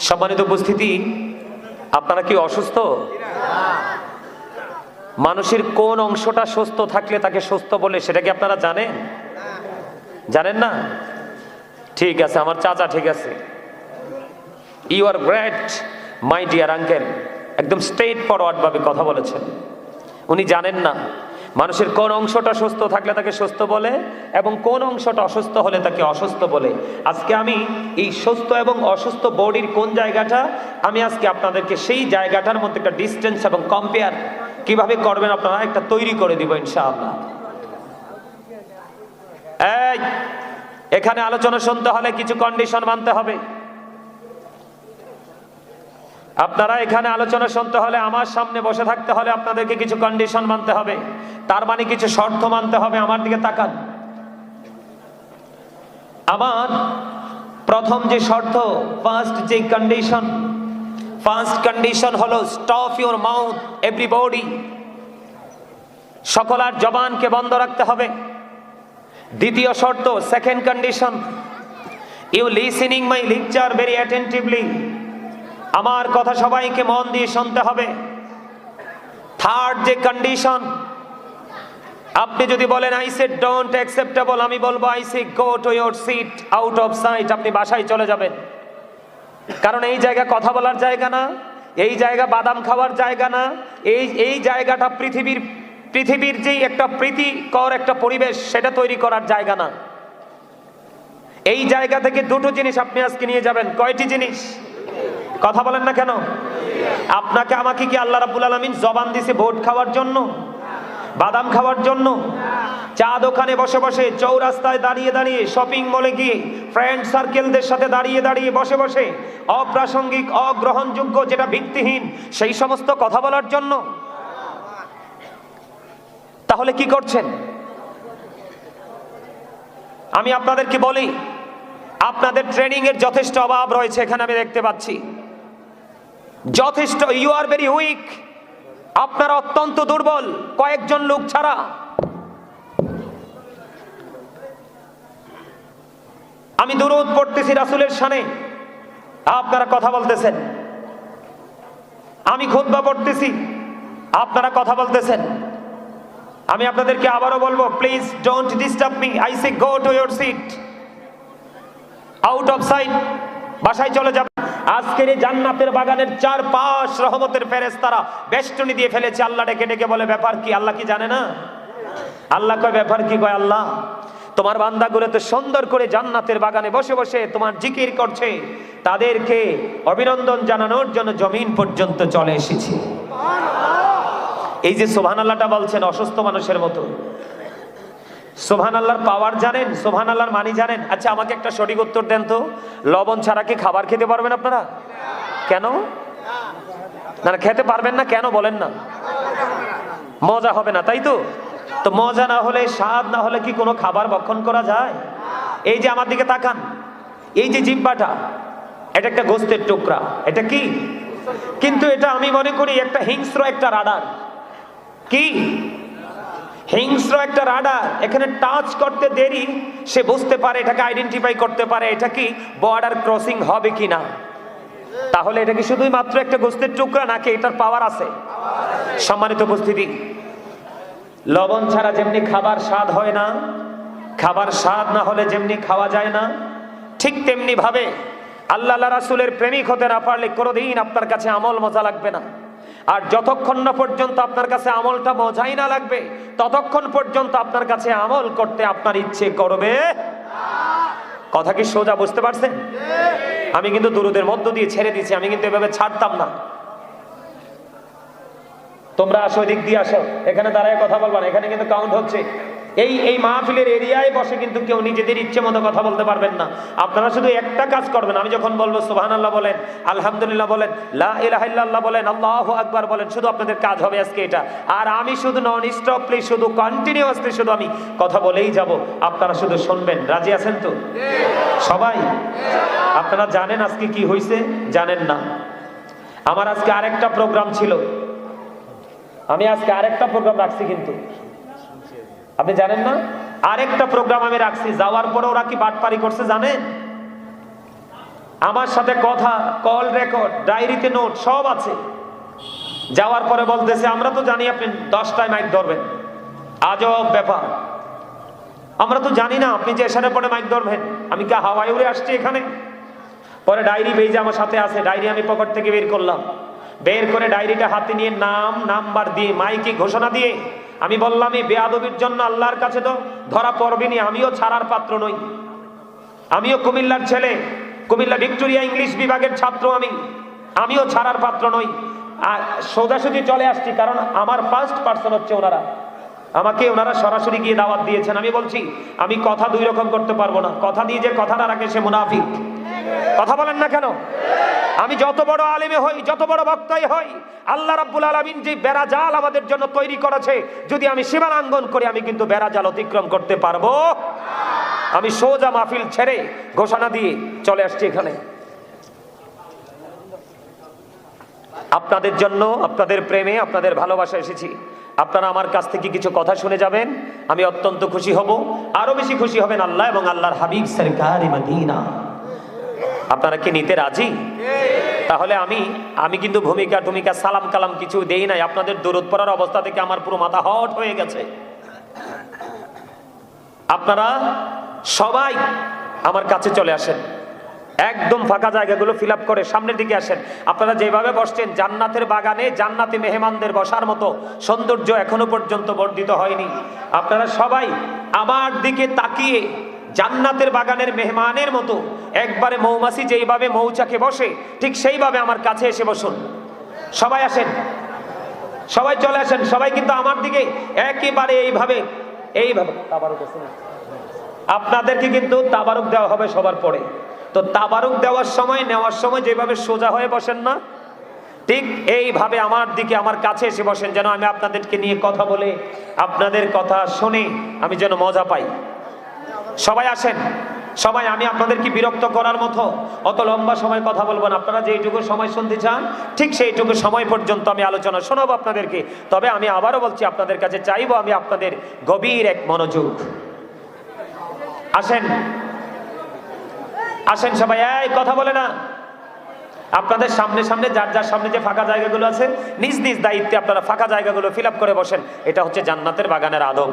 সম্মানিত উপস্থিতি, আপনারা কি অসুস্থ? মানুষের কোন অংশটা সুস্থ থাকলে তাকে সুস্থ বলে, সেটা কি আপনারা জানেন? জানেন না? ঠিক আছে, আমার চাচা ঠিক আছে। You are great my dear uncle একদম স্ট্রেট ফরওয়ার্ড ভাবে কথা বলেছেন। উনি জানেন না। মানুষের কোন অংশটা সুস্থ থাকলে তাকে সুস্থ বলে এবং কোন অংশটা অসুস্থ হলে তাকে অসুস্থ বলে। আজকে আমি এই সুস্থ এবং অসুস্থ বডির কোন জায়গাটা? আমি আজকে আপনাদেরকে সেই জায়গাটার মধ্যে একটা ডিস্টেন্স এবং কম্পেয়ার কীভাবে করবেন আপনারা একটা তৈরি করে দিব ইনশাআল্লাহ। এখানে আলোচনা শুনতে হলে কিছু কন্ডিশন মানতে হবে। আপনারা এখানে আলোচনা শুনতে হলে আমার সামনে বসে থাকতে হলে আপনাদেরকে কিছু কন্ডিশন মানতে হবে। তার মানে কিছু শর্ত মানতে হবে আমার দিকে তাকান। আমার প্রথম যে শর্ত ফার্স্ট যে কন্ডিশন ফার্স্ট কন্ডিশন হলো স্টপ ইউর মাউথ এভরিবডি সকলার জবানকে বন্ধ রাখতে হবে। দ্বিতীয় শর্ত second condition you listening my lecture very attentively আমার কথা সবাইকে মন দিয়ে শুনতে হবে। থার্ড যে কন্ডিশন আপনি যদি বলেন আই সে ডোন্ট অ্যাকসেপ্টেবল আমি বলব I say go to your seat out of sight আপনি বাসায় চলে যাবেন। কারণ এই জায়গা কথা বলার জায়গা না, এই জায়গা বাদাম খাওয়ার জায়গা না, এই এই জায়গাটা পৃথিবীর পৃথিবীর যেই একটা প্রীতিকর একটা পরিবেশ, সেটা তৈরি করার জায়গা না। এই জায়গা থেকে দুটো জিনিস আপনি আজকে নিয়ে যাবেন। কয়টি জিনিস? কথা বলেন না কেন? আপনাকে আমাকে কি আল্লাহ রাব্বুল আলামিন জবান দিছে ভোট খাওয়ার জন্য? বাদাম খাওয়ার জন্য? চা দোকানে বসে বসে চৌরাস্তায় দাঁড়িয়ে দাঁড়িয়ে শপিং মলে গিয়ে ফ্রেন্ড সার্কেলদের সাথে দাঁড়িয়ে দাঁড়িয়ে বসে বসে অপ্রাসঙ্গিক, অগ্রহণযোগ্য যেটা ভিত্তিহীন সেই সমস্ত কথা বলার জন্য? তাহলে কি করছেন? আমি আপনাদেরকে বলি, আপনাদের ট্রেনিং এর যথেষ্ট অভাব রয়েছে এখানে আমি দেখতে পাচ্ছি। যথেষ্ট ইউ আর ভেরি উইক আপনারা অত্যন্ত দুর্বল, কয়েকজন লোক ছাড়া। আমি দূরত পড়তেছি রাসুলের সানে আপনারা কথা বলতেছেন। আমি খুতবা পড়তেছি। আপনারা কথা বলতেছেন। আমি আপনাদেরকে আবারও বলব please don't disturb me I say go to your seat out of sight বাসায় চলে যাবে আজকের এই জান্নাতের বাগানের চার পাশ রহমতের ফেরেশতারা বেষ্টনী দিয়ে ফেলেছে। আল্লাহ ডেকে ডেকে বলে ব্যাপার কি? আল্লাহ কি জানে না? আল্লাহ কয় ব্যাপার কি কয় আল্লাহ? তোমার বান্দাগুলো তো সুন্দর করে জান্নাতের বাগানে বসে বসে তোমার জিকির করছে। তাদেরকে অভিনন্দন জানানোর জন্য জমিন পর্যন্ত চলে এসেছি। এই যে সোভান আল্লাহটা বলছেন অসুস্থ মানুষের মতো। সোভান আল্লাহর পাওয়ার জানেন সোভান আল্লাহর মানি জানেন। আচ্ছা আমাকে একটা সঠিক উত্তর দেন তো। লবণ ছাড়া কি খাবার খেতে পারবেন আপনারা? কেন? না খেতে পারবেন না, কেন বলেন না। মজা হবে না, তাই তো? তো মজা না হলে, স্বাদ না হলে কি কোনো খাবার ভক্ষণ করা যায়? এই যে আমার দিকে তাকান, এই যে জিব্বাটা, এটা একটা গোস্তের টুকরা। এটা কি? কিন্তু এটা আমি মনে করি একটা হিংস্র একটা রাডার। কি? হিংস্র একটা রাডার, এখানে টাচ করতে দেরি, সে বুঝতে পারে এটাকে আইডেন্টিফাই করতে পারে, এটা কি বর্ডার ক্রসিং হবে কি না তাহলে এটা কি শুধুই মাত্র একটা গোস্তের টুকরা নাকি এটার পাওয়ার আছে? সম্মানিত উপস্থিতি, লবণ ছাড়া যেমনি খাবার স্বাদ হয় না, খাবার স্বাদ না হলে যেমনি খাওয়া যায় না, ঠিক তেমনি ভাবে আল্লাহ রাসুলের প্রেমিক হতে না পারলে কোনোদিন আপনার কাছে আমল মজা লাগবে না। আর যতক্ষণ না পর্যন্ত আপনার কাছে আমলটা মজাই না লাগবে, ততক্ষণ পর্যন্ত আপনার কাছে আমল করতে আপনার ইচ্ছে করবে কথা কি সোজা বুঝতে পারছেন? আমি কিন্তু দুরুদের মধ্য দিয়ে ছেড়ে দিয়েছি, আমি কিন্তু এভাবে ছাড়তাম না। তোমরা আসো দিক দিয়ে আসো, এখানে দাঁড়ায় কথা বলবা এখানে কিন্তু কাউন্ট হচ্ছে। এই এই মাহফিলের এরিয়ায় বসে কিন্তু কেউ নিজেদের ইচ্ছে মতো কথা বলতে পারবেন না। আপনারা শুধু একটা কাজ করবেন। আমি যখন বলব সুবহান আল্লাহ বলেন, আলহামদুলিল্লাহ বলেন, লা ইলাহা বলেন, আল্লাহু আকবার বলেন, শুধু আপনাদের কাজ হবে আজকে এটা। আর আমি শুধু নন স্টপলি শুধু কন্টিনিউয়াসলি শুধু আমি কথা বলেই যাব। আপনারা শুধু শুনবেন। রাজি আছেন তো? সবাই? আপনারা জানেন আজকে কি হয়েছে জানেন না। আমার আজকে আরেকটা প্রোগ্রাম ছিল। আমি আজকে আরেকটা প্রোগ্রাম রাখছি কিন্তু। আপনি জানেন না? আরেকটা প্রোগ্রাম আমি রাখছি। যাওয়ার পরে ওরা কি বাটপারি করছে জানেন? আমার সাথে কথা কল রেকর্ড ডায়েরিতে নোট সব আছে। যাওয়ার পরে বলতেছে, আমরা তো জানি আপনি দশটায় মাইক ধরবেন। আজব ব্যাপার। আমরা তো জানি না, আপনি যে এসারের পরে মাইক ধরবেন। আমি কি হাওয়ায় উড়ে আসছি এখানে? পরে ডায়েরি বেজে আমার সাথে আছে। ডায়েরি আমি পকেট থেকে বের করলাম। বের করে ডায়েরিটা হাতে নিয়ে নাম নাম্বার দিয়ে মাইকে ঘোষণা দিয়ে আমি বললাম, এই বেয়াদবির জন্য আল্লাহর কাছে তো ধরা পড়বিনি, আমিও ছাড়ার পাত্র নই। আমিও কুমিল্লার ছেলে, কুমিল্লা ভিক্টোরিয়া ইংলিশ বিভাগের ছাত্র আমি, আমিও ছাড়ার পাত্র নই। আর সোজাসুজি চলে আসছি, কারণ আমার ফার্স্ট পার্সন হচ্ছে ওনারা। আমাকে ওনারা সরাসরি গিয়ে দাওয়াত দিয়েছেন। আমি বলছি, আমি কথা দুই রকম করতে পারব না। কথা দিয়ে যে কথাটা রাখে সে মুনাফিক। কথা বলেন না কেন? আমি যত বড় আলেমে হই, যত বড় বক্তাই হই, আল্লাহ রাব্বুল আলামিন যে বেড়াজাল আমাদের জন্য তৈরি করেছে, যদি আমি সীমানাঙ্গন করি, আমি কিন্তু বেড়াজাল অতিক্রম করতে পারব। আমি সোজা মাহফিল ছেড়ে ঘোষণা দিয়ে চলে আসছি এখানে। আপনাদের জন্য, আপনাদের প্রেমে, আপনাদের ভালোবাসা এসেছি। আপনারা আমার কাছ থেকে কিছু কথা শুনে যাবেন, আমি অত্যন্ত খুশি হব। আরও বেশি খুশি হবেন আল্লাহ এবং আল্লাহর হাবিব সরকার মদিনা আপনারা কি নিতে রাজি? তাহলে আমি আমি কিন্তু ভূমিকা টুমিকা সালাম কালাম কিছু দেই নাই। আপনাদের দূরত পড়ার অবস্থা থেকে আমার পুরো মাথা হট হয়ে গেছে। আপনারা সবাই আমার কাছে চলে আসেন। একদম ফাঁকা জায়গাগুলো ফিল করে সামনের দিকে আসেন। আপনারা যেভাবে বসছেন, জান্নাতের বাগানে জান্নাতি মেহমানদের বসার মতো সৌন্দর্য এখনও পর্যন্ত বর্ধিত হয়নি। আপনারা সবাই আমার দিকে তাকিয়ে জান্নাতের বাগানের মেহমানের মতো। একবারে মৌমাছি যেইভাবে মৌচাকে বসে, ঠিক সেইভাবে আমার কাছে এসে বসুন। সবাই আসেন। সবাই চলে আসেন। সবাই কিন্তু আমার দিকে একেবারে এইভাবে এইভাবে তাবারুক আপনাদেরকে কিন্তু তাবারুক দেওয়া হবে সবার পরে। তো তাবারুক দেওয়ার সময়, নেওয়ার সময় যেভাবে সোজা হয়ে বসেন না, ঠিক এইভাবে আমার দিকে, আমার কাছে এসে বসেন। যেন আমি আপনাদেরকে নিয়ে কথা বলে, আপনাদের কথা শুনে আমি যেন মজা পাই। সবাই আসেন। সবাই, আমি আপনাদেরকে বিরক্ত করার মতো অত লম্বা সময় কথা বলব না। আপনারা যেইটুকু সময় শুনতে চান, ঠিক সেইটুকু সময় পর্যন্ত আমি আলোচনা শোনাবো আপনাদেরকে। তবে আমি আবারও বলছি, আপনাদের কাছে চাইব আমি আপনাদের গভীর এক মনোযোগ। আসেন। আসেন সবাই, এই কথা বলে না। আপনাদের সামনে সামনে, যার যার সামনে যে ফাঁকা জায়গাগুলো আছে, নিজ নিজ দায়িত্বে আপনারা ফাঁকা জায়গাগুলো ফিল করে বসেন। এটা হচ্ছে জান্নাতের বাগানের আদব।